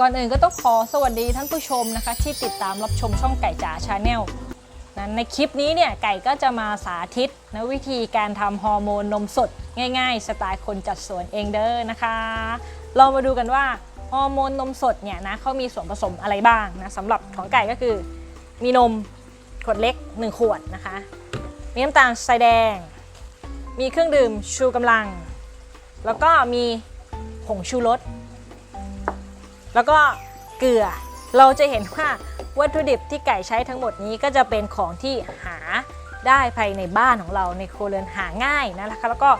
ก่อนอื่นก็ต้องขอสวัสดีท่านผู้ชมนะคะ ที่ติดตามรับชมช่องไก่จ๋าชาแนลนะในคลิปนี้เนี่ยไก่ก็จะมาสาธิตนะวิธีการทำฮอร์โมนนมสดง่ายๆ สไตล์คนจัดสวนเองเด้อนะคะ เรามาดูกันว่าฮอร์โมนนมสดเนี่ยนะเขามีส่วนผสมอะไรบ้างนะสำหรับของไก่ก็คือมีนมขวดเล็ก 1 ขวดนะคะ มีน้ำตาลทรายแดง มีเครื่องดื่มชูกำลัง แล้วก็มีผงชูรส แล้วก็เกลือเราจะเห็นว่าวัตถุดิบที่ไก่ใช้ทั้งหมดนี้ก็จะเป็นของที่หาได้ภายในบ้านของเราในครัวเรือนหาง่ายนะคะแล้วก็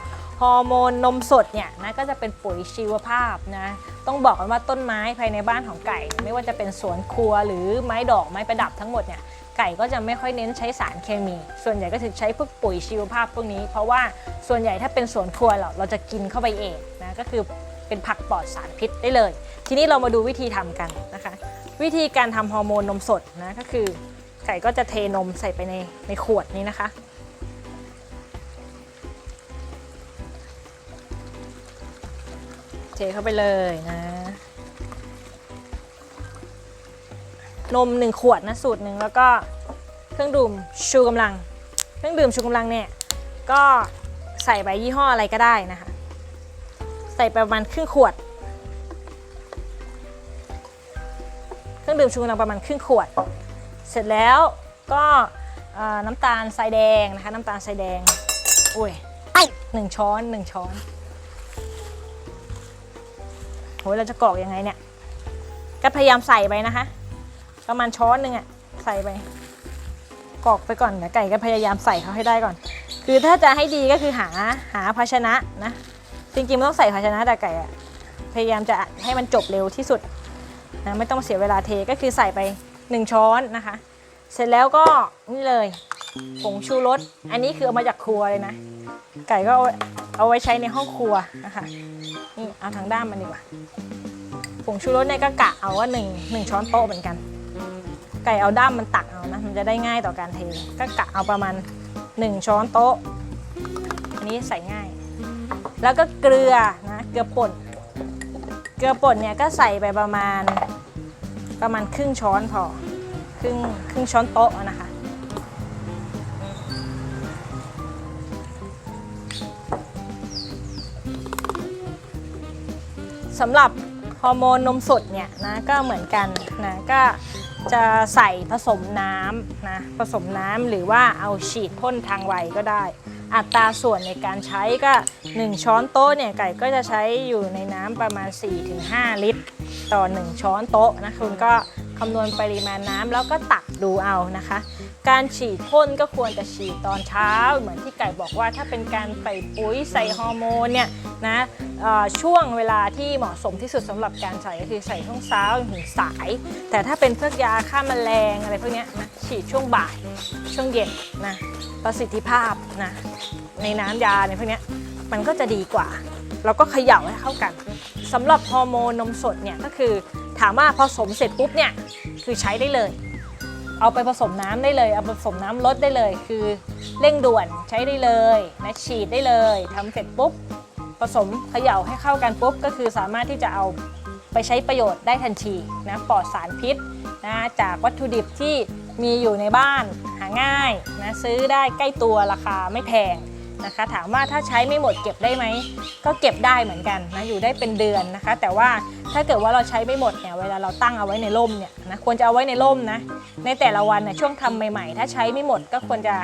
ฮอร์โมนนมสดเนี่ยนะก็จะเป็นปุ๋ยชีวภาพนะต้องบอกกันว่าต้นไม้ภายในบ้านของไก่ ไม่ว่าจะเป็นสวนครัวหรือไม้ดอกไม้ประดับทั้งหมดเนี่ยไก่ก็จะไม่ค่อยเน้นใช้สารเคมี ส่วนใหญ่ก็จะใช้พวกปุ๋ยชีวภาพพวกนี้ เพราะว่าส่วนใหญ่ถ้าเป็นสวนครัวเราเราจะกินเข้าไปเองนะก็คือ เป็นผักปลอดสารพิษได้เลย ทีนี้เรามาดูวิธีทำกันนะคะ วิธีการทำฮอร์โมนนมสดนะก็คือไก่ก็จะเทนมใส่ไปในในขวดนี้นะคะเทเข้าไปเลยนะ นมหนึ่งขวดนะสูตรหนึ่งแล้วก็เครื่องดื่มชูกำลัง เครื่องดื่มชูกำลังเนี่ยก็ใส่ไปยี่ห้ออะไรก็ได้นะคะ ใส่ประมาณครึ่งขวด เครื่องดื่มชูกำลังประมาณครึ่งขวด เสร็จแล้วก็น้ำตาลทรายแดงนะคะ น้ำตาลทรายแดงอุ้ยหนึ่งช้อนหนึ่งช้อนโหยเราจะกรอกยังไงเนี่ย ก็พยายามใส่ไปนะคะ ประมาณช้อนหนึ่งอะใส่ไปกรอกไปก่อนเดี๋ยวไก่ก็พยายามใส่เขาให้ได้ก่อน คือถ้าจะให้ดีก็คือหาหาภาชนะนะ จริงๆไม่ต้องใส่ภาชนะแต่ไก่อะพยายามจะให้มันจบเร็วที่สุดนะไม่ต้องเสียเวลาเทก็คือใส่ไป 1 ช้อนนะคะ เสร็จแล้วก็นี่เลยผงชูรสอันนี้คือเอามาจากครัวเลยนะ ไก่ก็เอาเอาไว้ใช้ในห้องครัวนะคะนี่เอาทางด้านมันดีกว่าผงชูรสเนี่ยก็กะเอาว่า1 1ช้อนโต๊ะเหมือนกัน ไก่เอาด้ามมันตักเอานะมันจะได้ง่ายต่อการเทก็กะเอาประมาณ 1 ช้อนโต๊ะ อันนี้ใส่ง่าย แล้วก็เกลือนะเกลือป่น เกลือป่นเนี่ยก็ใส่ไปประมาณประมาณครึ่งช้อนพอครึ่งครึ่งช้อนโต๊ะนะคะ สำหรับฮอร์โมนนมสดเนี่ยนะก็เหมือนกันนะก็จะใส่ผสมน้ำนะผสมน้ำหรือว่าเอาฉีดพ่นทางไวก็ได้ อัตราส่วนในการใช้ก็ 1 ช้อนโต๊ะเนี่ยไก่ก็จะใช้อยู่ในน้ำประมาณ 4-5 ลิตร ต่อ 1 ช้อนโต๊ะนะคุณก็คำนวณปริมาณน้ำแล้วก็ตักดูเอานะคะ การฉีดพ่นก็ควรจะฉีดตอนเช้า เหมือนที่ไก่บอกว่าถ้าเป็นการใส่ปุ๋ยใส่ฮอร์โมนเนี่ยนะช่วงเวลาที่เหมาะสมที่สุดสำหรับการใส่ก็คือใส่ช่วงเช้าถึงสาย แต่ถ้าเป็นพวกยาฆ่าแมลงอะไรพวกนี้นะฉีดช่วงบ่ายช่วงเย็นนะประสิทธิภาพนะในน้ำยาในพวกนี้มันก็จะดีกว่าเราก็เขย่าให้เข้ากันสำหรับฮอร์โมนนมสดเนี่ยก็คือถามว่าผสมเสร็จปุ๊บเนี่ยคือใช้ได้เลย เอาไปผสมน้ำได้เลย เอาไปผสมน้ำลดได้เลย คือเร่งด่วนใช้ได้เลยนะฉีดได้เลยทำเสร็จปุ๊บ ผสมเขย่าให้เข้ากันปุ๊บ ก็คือสามารถที่จะเอาไปใช้ประโยชน์ได้ทันทีนะปลอดสารพิษนะจากวัตถุดิบที่มีอยู่ในบ้านหาง่ายนะซื้อได้ใกล้ตัวราคาไม่แพง นะคะ ถามว่าถ้าใช้ไม่หมดเก็บได้ไหม ก็เก็บได้เหมือนกันนะอยู่ได้เป็นเดือนนะคะ แต่ว่าถ้าเกิดว่าเราใช้ไม่หมดเนี่ยเวลาเราตั้งเอาไว้ในร่มเนี่ยนะควรจะเอาไว้ในร่มนะในแต่ละวันเนี่ยช่วงทำใหม่ๆ ถ้าใช้ไม่หมดก็ควรจะ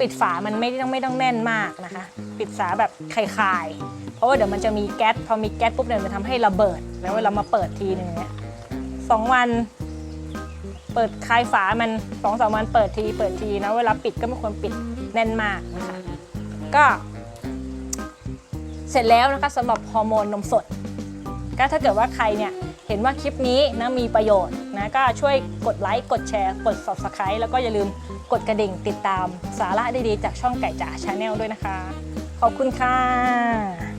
ปิดฝามันไม่ต้องไม่ต้องแน่นมากนะคะ ปิดฝาแบบคลายๆเพราะว่าเดี๋ยวมันจะมีแก๊สพอมีแก๊สปุ๊บเนี่ยมันทำให้ระเบิด แล้วเวลามาเปิดทีนึงเนี่ยสองวันเปิดคลายฝามันสองสามวันเปิดทีเปิดทีนะเวลาปิดก็ไม่ควรปิดแน่นมากนะคะ ก็เสร็จแล้วนะคะสำหรับฮอร์โมนนมสด ก็ถ้าเกิดว่าใครเนี่ยเห็นว่าคลิปนี้นะมีประโยชน์นะก็ช่วยกดไลค์กดแชร์กด subscribe แล้วก็อย่าลืมกดกระดิ่งติดตามสาระดีๆ จากช่องไก่จ๋าชาแนลด้วยนะคะ ขอบคุณค่ะ